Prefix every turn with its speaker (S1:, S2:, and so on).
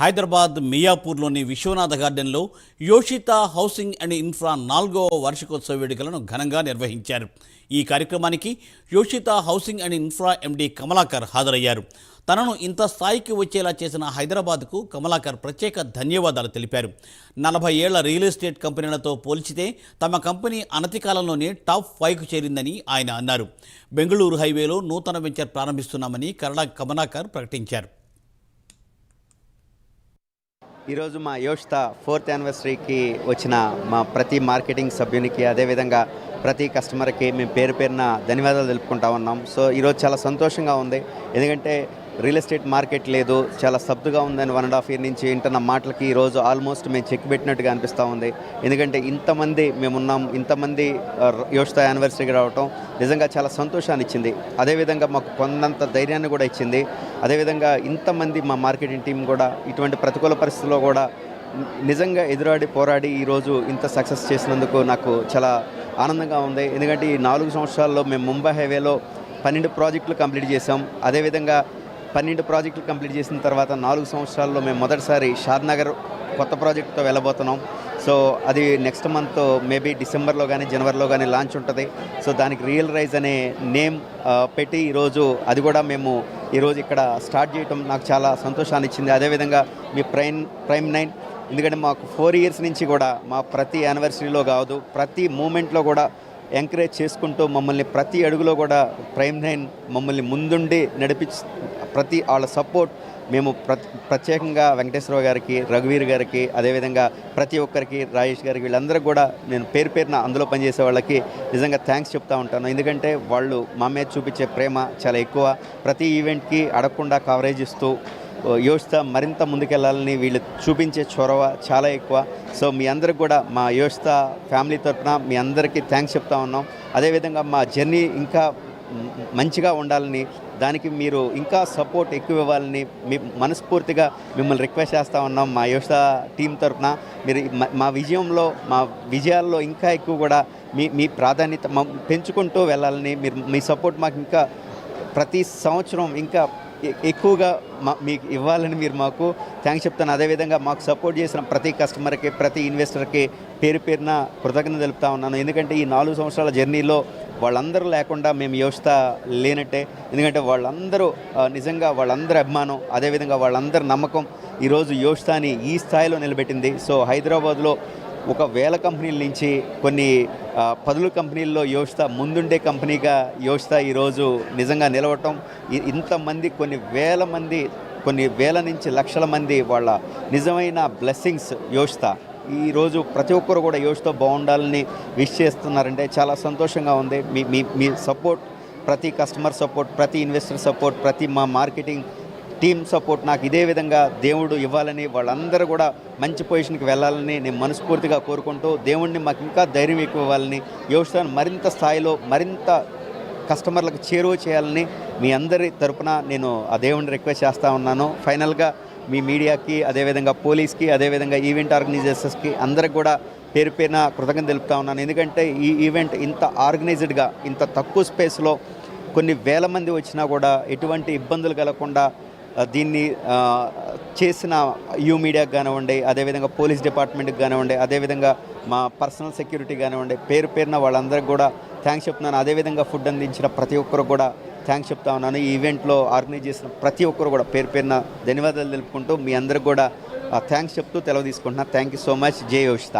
S1: హైదరాబాద్ మియాపూర్లోని విశ్వనాథ గార్డెన్లో యోషిత housing and infra నాలుగవ వార్షికోత్సవ వేడుకలను ఘనంగా నిర్వహించారు. ఈ కార్యక్రమానికి Yoshita housing and infra MD Kamalakar హాజరయ్యారు. తనను ఇంత స్థాయికి వచ్చేలా చేసిన హైదరాబాద్కు కమలాకర్ ప్రత్యేక ధన్యవాదాలు తెలిపారు. నలభై ఏళ్ళ రియల్ ఎస్టేట్ కంపెనీలతో పోల్చితే తమ కంపెనీ అనతి కాలంలోనే టాప్ ఫైవ్కు చేరిందని ఆయన అన్నారు. బెంగళూరు హైవేలో నూతన వెంచర్ ప్రారంభిస్తున్నామని కరడా కమలాకర్ ప్రకటించారు.
S2: ఈరోజు మా యోష్త ఫోర్త్ యానివర్సరీకి వచ్చిన మా ప్రతి మార్కెటింగ్ సభ్యునికి అదేవిధంగా ప్రతి కస్టమర్కి మేము పేరు పేరున ధన్యవాదాలు తెలుపుకుంటా ఉన్నాం. సో ఈరోజు చాలా సంతోషంగా ఉంది. ఎందుకంటే రియల్ ఎస్టేట్ మార్కెట్ లేదు. చాలా సబ్దుగా ఉందని వన్ అండ్ హాఫ్ ఇయర్ నుంచి వింటున్న మాటలకి ఈరోజు ఆల్మోస్ట్ మేము చెక్ పెట్టినట్టుగా అనిపిస్తూ ఉంది. ఎందుకంటే ఇంతమంది మేమున్నాం. ఇంతమంది యోష్త యానివర్సరీకి రావటం నిజంగా చాలా సంతోషాన్ని ఇచ్చింది. అదేవిధంగా మాకు కొందంత ధైర్యాన్ని కూడా ఇచ్చింది. అదేవిధంగా ఇంతమంది మా మార్కెటింగ్ టీం కూడా ఇటువంటి ప్రతికూల పరిస్థితుల్లో కూడా నిజంగా ఎదురాడి పోరాడి ఈరోజు ఇంత సక్సెస్ చేసినందుకు నాకు చాలా ఆనందంగా ఉంది. ఎందుకంటే ఈ నాలుగు సంవత్సరాల్లో మేము ముంబై హైవేలో పన్నెండు ప్రాజెక్టులు కంప్లీట్ చేసాం అదేవిధంగా పన్నెండు ప్రాజెక్టులు కంప్లీట్ చేసిన తర్వాత నాలుగు సంవత్సరాల్లో మేము మొదటిసారి షాద్నగర్ కొత్త ప్రాజెక్టుతో వెళ్ళబోతున్నాం. సో అది నెక్స్ట్ మంత్ మేబీ డిసెంబర్లో కానీ జనవరిలో కానీ లాంచ్ ఉంటుంది. సో దానికి రియల్ రైజ్ అనే నేమ్ పెట్టి ఈరోజు అది కూడా మేము ఈరోజు ఇక్కడ స్టార్ట్ చేయటం నాకు చాలా సంతోషాన్ని ఇచ్చింది అదేవిధంగా మీ ప్రైమ్ ప్రైమ్ నైన్ ఎందుకంటే మాకు ఫోర్ ఇయర్స్ నుంచి కూడా మా ప్రతి యానివర్సరీలో కాదు ప్రతి మూమెంట్లో కూడా ఎంకరేజ్ చేసుకుంటూ మమ్మల్ని ప్రతి అడుగులో కూడా ప్రైమ్ నైన్ మమ్మల్ని ముందుండి నడిపించి ప్రతి వాళ్ళ సపోర్ట్ మేము ప్రత్యేకంగా వెంకటేశ్వరరావు గారికి రఘువీర్ గారికి అదేవిధంగా ప్రతి ఒక్కరికి రాజేష్ గారికి వీళ్ళందరికీ కూడా నేను పేరు పేరున అందులో పనిచేసే వాళ్ళకి నిజంగా థ్యాంక్స్ చెప్తా ఉంటాను. ఎందుకంటే వాళ్ళు మా మీద చూపించే ప్రేమ చాలా ఎక్కువ. ప్రతి ఈవెంట్కి అడగకుండా కవరేజ్ ఇస్తూ యోషిత మరింత ముందుకెళ్ళాలని వీళ్ళు చూపించే చొరవ చాలా ఎక్కువ. సో మీ అందరికి కూడా మా యోషిత ఫ్యామిలీ తరఫున మీ అందరికీ థ్యాంక్స్ చెప్తా ఉన్నాం. అదేవిధంగా మా జర్నీ ఇంకా మంచిగా ఉండాలని దానికి మీరు ఇంకా సపోర్ట్ ఎక్కువ ఇవ్వాలని మీ మనస్ఫూర్తిగా మిమ్మల్ని రిక్వెస్ట్ చేస్తూ ఉన్నాం మా యోష టీం తరఫున మీరు మా విజయంలో మా విజయాల్లో ఇంకా ఎక్కువ కూడా మీ మీ ప్రాధాన్యత పెంచుకుంటూ వెళ్ళాలని మీరు మీ సపోర్ట్ మాకు ఇంకా ప్రతి సంవత్సరం ఇంకా ఎక్కువగా మా మీకు ఇవ్వాలని మీరు మాకు థ్యాంక్స్ చెప్తాను. అదేవిధంగా మాకు సపోర్ట్ చేసిన ప్రతి కస్టమర్కి ప్రతి ఇన్వెస్టర్కి పేరు పేరున కృతజ్ఞత తెలుపుతా ఉన్నాను. ఎందుకంటే ఈ నాలుగు సంవత్సరాల జర్నీలో వాళ్ళందరూ లేకుండా మేము యోచిత లేనట్టే. ఎందుకంటే వాళ్ళందరూ నిజంగా వాళ్ళందరి అభిమానం అదేవిధంగా వాళ్ళందరి నమ్మకం ఈరోజు యోచితాని ఈ స్థాయిలో నిలబెట్టింది. సో హైదరాబాద్లో ఒక వేల కంపెనీల నుంచి కొన్ని పదుల కంపెనీల్లో యోషిత ముందుండే కంపెనీగా యోష్త ఈరోజు నిజంగా నిలవటం. ఇంతమంది కొన్ని వేల మంది కొన్ని వేల నుంచి లక్షల మంది వాళ్ళ నిజమైన బ్లెస్సింగ్స్ యోష్త ఈరోజు ప్రతి ఒక్కరు కూడా యోషితో బాగుండాలని విష్ చేస్తున్నారంటే చాలా సంతోషంగా ఉంది. మీ మీ మీ సపోర్ట్ ప్రతి కస్టమర్ సపోర్ట్ ప్రతి ఇన్వెస్టర్ సపోర్ట్ ప్రతి మా మార్కెటింగ్ టీమ్ సపోర్ట్ నాకు ఇదే విధంగా దేవుడు ఇవ్వాలని వాళ్ళందరూ కూడా మంచి పొజిషన్కి వెళ్ళాలని నేను మనస్ఫూర్తిగా కోరుకుంటూ దేవుణ్ణి మాకు ఇంకా ధైర్యం ఎక్కువ ఇవ్వాలని యోషాన్ని మరింత స్థాయిలో మరింత కస్టమర్లకు చేరువ చేయాలని మీ అందరి తరపున నేను ఆ దేవుడిని రిక్వెస్ట్ చేస్తూ ఉన్నాను. ఫైనల్గా మీ మీడియాకి అదేవిధంగా పోలీస్కి అదేవిధంగా ఈవెంట్ ఆర్గనైజర్స్కి అందరికి కూడా పేరు పేరున కృతజ్ఞత తెలుపుతా ఉన్నాను. ఎందుకంటే ఈ ఈవెంట్ ఇంత ఆర్గనైజ్డ్గా ఇంత తక్కువ స్పేస్లో కొన్ని వేల మంది వచ్చినా కూడా ఎటువంటి ఇబ్బందులు కలగకుండా దీన్ని చేసిన యూ మీడియాకి కానివ్వండి అదేవిధంగా పోలీస్ డిపార్ట్మెంట్కి కానివ్వండి అదేవిధంగా మా పర్సనల్ సెక్యూరిటీ కానివ్వండి పేరు పేరున వాళ్ళందరికీ కూడా థ్యాంక్స్ చెప్తున్నాను. అదేవిధంగా ఫుడ్ అందించిన ప్రతి ఒక్కరు కూడా థ్యాంక్స్ చెప్తా ఉన్నాను. ఈ ఈవెంట్లో ఆర్గనైజ్ చేసిన ప్రతి ఒక్కరు కూడా పేరు పేరున ధన్యవాదాలు తెలుపుకుంటూ మీ అందరికి కూడా థ్యాంక్స్ చెప్తూ తెలవ తీసుకుంటున్నాను థ్యాంక్ యూ సో మచ్. జై యోషిత.